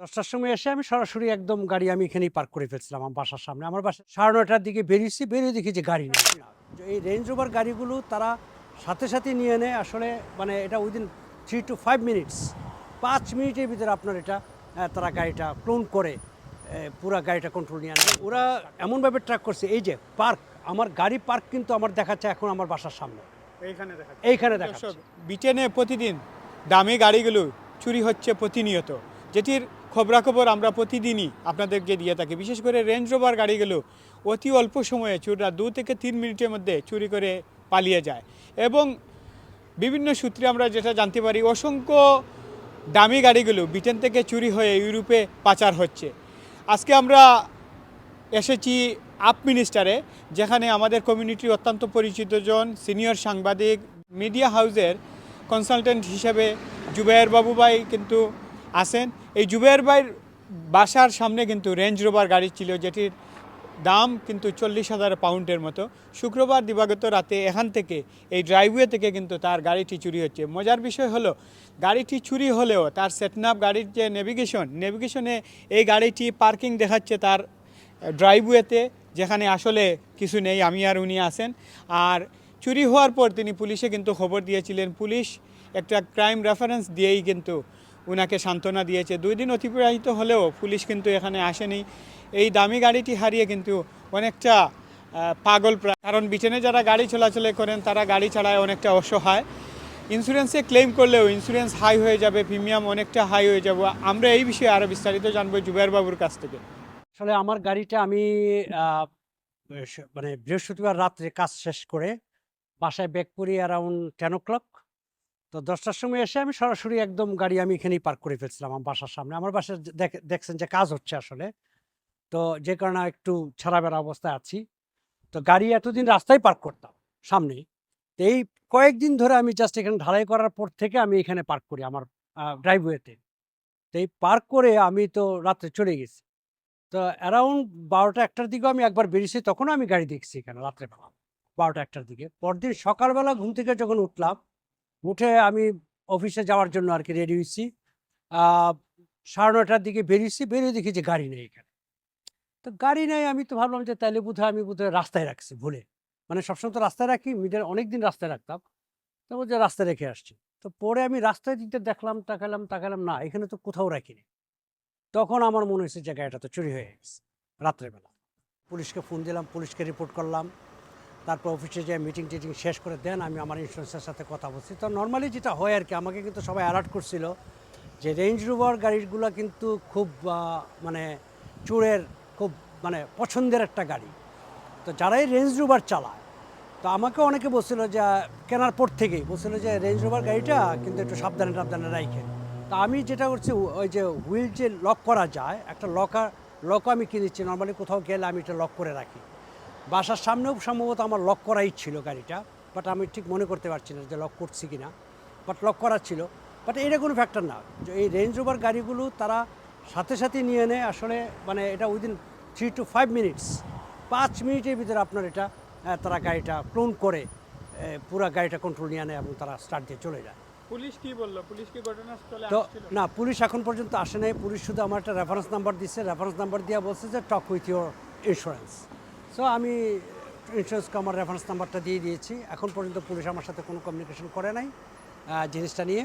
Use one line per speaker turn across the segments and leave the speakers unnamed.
দশটার সময় এসে আমি সরাসরি একদম গাড়ি আমি এখানেই পার্ক করে ফেলছিলাম আমার বাসার সামনে। আমার বাসা সাড়ে নয়টার দিকে বেরিয়েছি বেরিয়ে দেখি যে গাড়ি নেই। এই রেঞ্জ রোভার গাড়িগুলো তারা সাথে সাথে নিয়ে নেয়। আসলে মানে এটা within three two five minutes পাঁচ মিনিটের ভিতরে আপনার এটা তারা গাড়িটা ক্লোন করে পুরা গাড়িটা কন্ট্রোল নিয়ে নেয় ওরা এমনভাবে ট্র্যাক করছে এই যে পার্ক আমার গাড়ি পার্ক কিন্তু আমার দেখাচ্ছে এখন আমার বাসার সামনে।
এইখানে দেখা
এইখানে
দর্শক ব্রিটেনে প্রতিদিন দামি গাড়িগুলো চুরি হচ্ছে প্রতিনিয়ত। যেটির খবরাখবর আমরা প্রতিদিনই আপনাদেরকে দিয়ে থাকি। বিশেষ করে রেঞ্জ রোভার গাড়িগুলো অতি অল্প সময়ে চুররা দু থেকে তিন মিনিটের মধ্যে চুরি করে পালিয়ে যায়। এবং বিভিন্ন সূত্রে আমরা যেটা জানতে পারি, অসংখ্য দামি গাড়িগুলো ব্রিটেন থেকে চুরি হয়ে ইউরোপে পাচার হচ্ছে। আজকে আমরা এসেছি আপ মিনিস্টারে, যেখানে আমাদের কমিউনিটির অত্যন্ত পরিচিত জন সিনিয়র সাংবাদিক মিডিয়া হাউসের কনসালটেন্ট হিসেবে জুবাইর বাবু ভাই কিন্তু আসেন এই জুবের ভাইয়ের বাসার সামনে কিন্তু রেঞ্জ রোভার গাড়ি ছিল, যেটির দাম কিন্তু চল্লিশ হাজার পাউন্ডের মতো। শুক্রবার দিবাগত রাতে এখান থেকে, এই ড্রাইভওয়ে থেকে কিন্তু তার গাড়িটি চুরি হচ্ছে। মজার বিষয় হলো, গাড়িটি চুরি হলেও তার সেটনাপ গাড়ির যে নেভিগেশন নেভিগেশনে এই গাড়িটি পার্কিং দেখাচ্ছে তার ড্রাইভওয়েতে যেখানে আসলে কিছু নেই, আমি আর উনি আসেন আর চুরি হওয়ার পর তিনি পুলিশে কিন্তু খবর দিয়েছিলেন। পুলিশ একটা ক্রাইম রেফারেন্স দিয়েই কিন্তু ওনাকে সান্ত্বনা দিয়েছে। দুই দিন অতিবাহিত হলেও পুলিশ কিন্তু এখানে আসেনি। এই দামি গাড়িটি হারিয়ে কিন্তু অনেকটা পাগল প্রায় কারণ বিটেনে যারা গাড়ি চলাচলে করেন, তারা গাড়ি ছাড়ায় অনেকটা অসহায়। ইন্স্যুরেন্সে ক্লেম করলেও ইন্স্যুরেন্স হাই হয়ে যাবে, প্রিমিয়াম অনেকটা হাই হয়ে যাবে। আমরা এই বিষয়ে আরও বিস্তারিত জানব জুবের বাবুর কাছ থেকে।
আসলে আমার গাড়িটা আমি মানে বৃহস্পতিবার রাত্রে কাজ শেষ করে বাসায় ব্যাক করি অ্যারাউন্ড টেন ও ক্লক তো দশটার সময় এসে আমি সরাসরি একদম গাড়ি আমি এখানেই পার্ক করে ফেলছিলাম আমার বাসার সামনে। আমার বাসায় দেখছেন যে কাজ হচ্ছে আসলে। তো যে কারণে একটু ছাড়া বেড়া অবস্থায় আছি। তো গাড়ি এতদিন রাস্তায় পার্ক করতাম সামনেই। তো এই কয়েকদিন ধরে আমি জাস্ট এখানে ঢালাই করার পর থেকে আমি এখানে পার্ক করি আমার ড্রাইভওয়েতে তো এই পার্ক করে আমি তো রাত্রে চলে গেছি। তো অ্যারাউন্ড বারোটা একটার দিকেও আমি একবার বেরিয়েছি, তখনও আমি গাড়ি দেখছি এখানে রাত্রেবেলা। বারোটা একটার দিকে। পরদিন সকালবেলা ঘুম থেকে যখন উঠলাম উঠে আমি অফিসে যাওয়ার জন্য আর কি রেডি হয়েছি সাড়ে নটার দিকে বেরিয়েছি, বেরিয়ে দেখি যে গাড়ি নেই এখানে। তো গাড়ি নেই, আমি তো ভাবলাম যে তাইলে বোধহয় আমি বোধহয় রাস্তায় রাখছি ভুলে মানে সবসময় তো রাস্তায় রাখি মিডিয়ার অনেক দিন রাস্তায় রাখতাম। তো বলছে রাস্তায় রেখে আসছি। তো পরে আমি রাস্তায় দিতে দেখলাম, তাকালাম তাকালাম, না, এখানে তো কোথাও রাখিনি। তখন আমার মনে হয়েছে যে গাড়িটা তো চুরি হয়ে গেছে, রাত্রেবেলা। পুলিশকে ফোন দিলাম, পুলিশকে রিপোর্ট করলাম। তারপর অফিসে যে মিটিং টিটিং শেষ করে দেন, আমি আমার ইন্স্যুরেন্সের সাথে কথা বলছি। তো নর্মালি যেটা হয় আর কি, আমাকে কিন্তু সবাই অ্যালার্ট করছিল যে রেঞ্জ রোভার গাড়িগুলো কিন্তু খুব মানে চোরের খুব মানে পছন্দের একটা গাড়ি। তো যারাই রেঞ্জ রোভার চালায়, তো আমাকে অনেকে বলছিল যে, কেনার পর থেকেই বলছিল যে রেঞ্জ রোভার গাড়িটা কিন্তু একটু সাবধানে সাবধানে রাখেন তা আমি যেটা করছি ওই যে হুইল যে লক করা যায়, একটা লকার লক আমি কিনেছি। নর্মালি কোথাও গেলে আমি এটা লক করে রাখি। বাসার সামনেও সম্ভবত আমার লক করাই ছিল গাড়িটা বাট আমি ঠিক মনে করতে পারছি না যে লক করছি কি না বাট লক করা ছিল। বাট এটা কোনো ফ্যাক্টর না যে এই রেঞ্জ ওভার গাড়িগুলো তারা সাথে সাথে নিয়ে নেয় আসলে মানে এটা within three two five minutes পাঁচ মিনিটের ভিতরে আপনার এটা তারা গাড়িটা ক্লোন করে পুরা গাড়িটা কন্ট্রোল নিয়ে নেয় এবং তারা স্টার্ট দিয়ে চলে যায়।
পুলিশ কি বলল? পুলিশ কি ঘটনাস্থলে
তো না পুলিশ এখন পর্যন্ত আসে নাই পুলিশ শুধু আমার একটা রেফারেন্স নাম্বার দিচ্ছে রেফারেন্স নাম্বার দিয়ে বলছে যে talk with your insurance so আমি ইন্স্যুরেন্সকে আমার রেফারেন্স নাম্বারটা দিয়ে দিয়েছি। এখন পর্যন্ত পুলিশ আমার সাথে কোনো কমিউনিকেশন করে নাই জিনিসটা নিয়ে।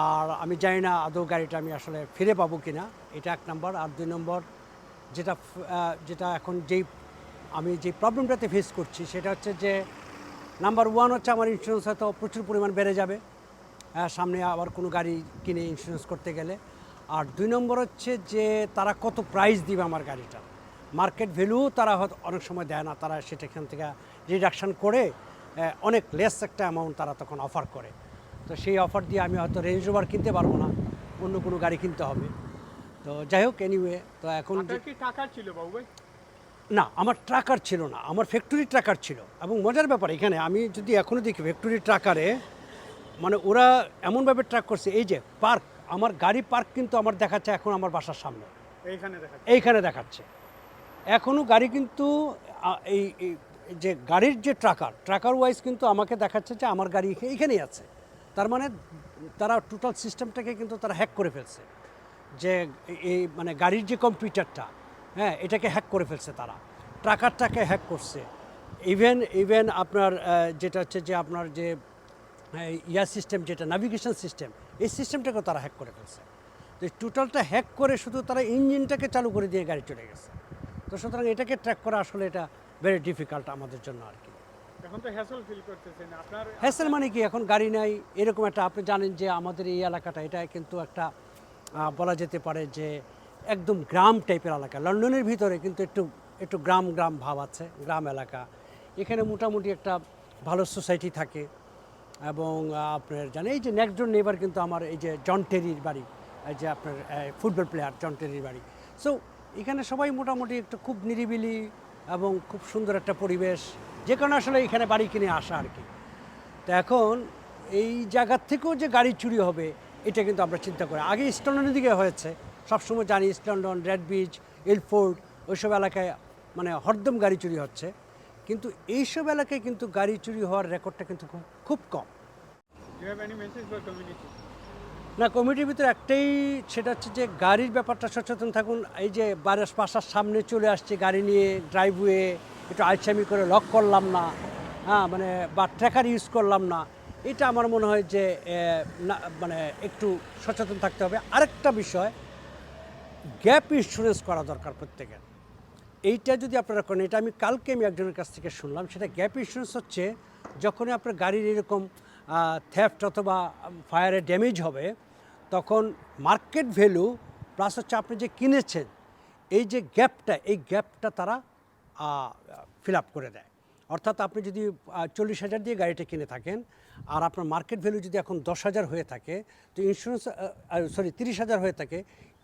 আর আমি জানি না আদৌ গাড়িটা আমি আসলে ফিরে পাবো কি না এটা এক নম্বর আর দুই নম্বর যেটা যেটা এখন যেই, আমি যে প্রবলেমটাতে ফেস করছি, সেটা হচ্ছে যে নাম্বার ওয়ান হচ্ছে আমার ইন্স্যুরেন্স হয়তো প্রচুর পরিমাণ বেড়ে যাবে। সামনে আবার কোনো গাড়ি কিনে ইন্স্যুরেন্স করতে গেলে। আর দুই নম্বর হচ্ছে যে তারা কত প্রাইস দিবে আমার গাড়িটা। মার্কেট ভ্যালু তারা হয়তো অনেক সময় দেয় না তারা সেটা এখান থেকে রিডাকশান করে অনেক লেস একটা অ্যামাউন্ট তারা তখন অফার করে। তো সেই অফার দিয়ে আমি হয়তো রেঞ্জ রোভার কিনতে পারব না অন্য কোনো গাড়ি কিনতে হবে। তো যাই হোক এনিওয়ে তো এখন যে-
আপনার কি টাকা ছিল বাবু ভাই?
না আমার ট্রাকার ছিল না আমার ফ্যাক্টরি ট্রাকার ছিল। এবং মজার ব্যাপার এখানে আমি যদি এখনও দেখি ফ্যাক্টরি ট্রাকারে মানে ওরা এমনভাবে ট্র্যাক করছে এই যে পার্ক আমার গাড়ি পার্ক কিন্তু আমার দেখাচ্ছে এখন আমার বাসার সামনে।
এইখানে দেখা
এইখানে দেখাচ্ছে। এখনও গাড়ি কিন্তু এই যে গাড়ির যে ট্রাকার ট্রাকার ওয়াইজ কিন্তু আমাকে দেখাচ্ছে যে আমার গাড়ি এখা- এইখানেই আছে। তার মানে তারা টোটাল সিস্টেমটাকে কিন্তু তারা হ্যাক করে ফেলছে। যে এই মানে গাড়ির যে কম্পিউটারটা হ্যাঁ এটাকে হ্যাক করে ফেলছে তারা। ট্রাকারটাকে হ্যাক করছে। ইভেন ইভেন আপনার যেটা হচ্ছে যে আপনার যে ইয়ার সিস্টেম যেটা নাভিগেশন সিস্টেম এই সিস্টেমটাকেও তারা হ্যাক করে ফেলছে। তো টোটালটা হ্যাক করে শুধু তারা ইঞ্জিনটাকে চালু করে দিয়ে গাড়ি চলে গেছে। তো সুতরাং এটাকে ট্র্যাক করা আসলে এটা ভেরি ডিফিকাল্ট আমাদের জন্য আর কি।
এখন তো হ্যাসল ফিল করতেছেন আপনার
হ্যাসেল মানে কি? এখন গাড়ি নাই এরকম একটা আপনি জানেন যে আমাদের এই এলাকাটা এটা কিন্তু একটা বলা যেতে পারে যে একদম গ্রাম টাইপের এলাকা। লন্ডনের ভিতরে কিন্তু একটু একটু গ্রাম গ্রাম ভাব আছে গ্রাম এলাকা। এখানে মোটামুটি একটা ভালো সোসাইটি থাকে এবং আপনার জানেন এই যে নেক্সট ডোর নেবার কিন্তু আমার এই যে জন টেরির বাড়ি এই যে আপনার ফুটবল প্লেয়ার জন টেরির বাড়ি। সো এখানে সবাই মোটামুটি একটু খুব নিরিবিলি এবং খুব সুন্দর একটা পরিবেশ। যে কারণে আসলে এখানে বাড়ি কিনে আসা আর কি। তো এখন এই জায়গার থেকেও যে গাড়ি চুরি হবে, এটা কিন্তু আমরা চিন্তা করি। আগে ইস্ট লন্ডনের দিকে হয়েছে। সবসময় জানি east London Redbridge Ilford ওইসব এলাকায় মানে হরদম গাড়ি চুরি হচ্ছে। কিন্তু এইসব এলাকায় কিন্তু গাড়ি চুরি হওয়ার রেকর্ডটা কিন্তু খুব খুব কম। না কমিটির ভিতরে একটাই সেটা হচ্ছে যে গাড়ির ব্যাপারটা সচেতন থাকুন। এই যে বাড়ির বাসার সামনে চলে আসছে গাড়ি নিয়ে ড্রাইভওয়ে একটু আলসামি করে লক করলাম না হ্যাঁ মানে বা ট্র্যাকার ইউজ করলাম না, এটা আমার মনে হয় যে মানে একটু সচেতন থাকতে হবে। আরেকটা বিষয় গ্যাপ ইন্স্যুরেন্স করা দরকার প্রত্যেকের। এইটা যদি আপনারা করেন, এটা আমি কালকে আমি একজনের কাছ থেকে শুনলাম, সেটা গ্যাপ ইন্স্যুরেন্স হচ্ছে যখনই আপনার গাড়ির এরকম থেফট অথবা ফায়ারে ড্যামেজ হবে তখন মার্কেট ভ্যালু প্লাস হচ্ছে আপনি যে কিনেছেন, এই যে গ্যাপটা এই গ্যাপটা তারা ফিল আপ করে দেয়। অর্থাৎ আপনি যদি চল্লিশ হাজার দিয়ে গাড়িটা কিনে থাকেন, আর আপনার মার্কেট ভ্যালু যদি এখন দশ হাজার হয়ে থাকে, তো ইন্স্যুরেন্স সরি তিরিশ হাজার হয়ে থাকে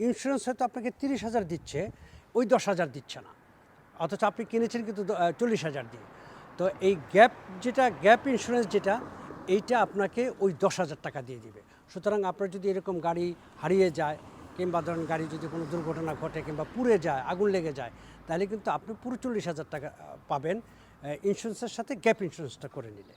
ইন্স্যুরেন্স হয়তো আপনাকে তিরিশ হাজার দিচ্ছে, ওই দশ হাজার দিচ্ছে না। অথচ আপনি কিনেছেন কিন্তু চল্লিশ হাজার দিয়ে। তো এই গ্যাপ যেটা গ্যাপ ইন্স্যুরেন্স যেটা, এইটা আপনাকে ওই দশ হাজার টাকা দিয়ে দিবে। সুতরাং আপনার যদি এরকম গাড়ি হারিয়ে যায় কিংবা ধরেন গাড়ি যদি কোনো দুর্ঘটনা ঘটে কিংবা পুড়ে যায়, আগুন লেগে যায়, তাহলে কিন্তু আপনি পুরো চল্লিশ হাজার টাকা পাবেন ইন্স্যুরেন্সের সাথে গ্যাপ ইন্স্যুরেন্সটা করে নিলে।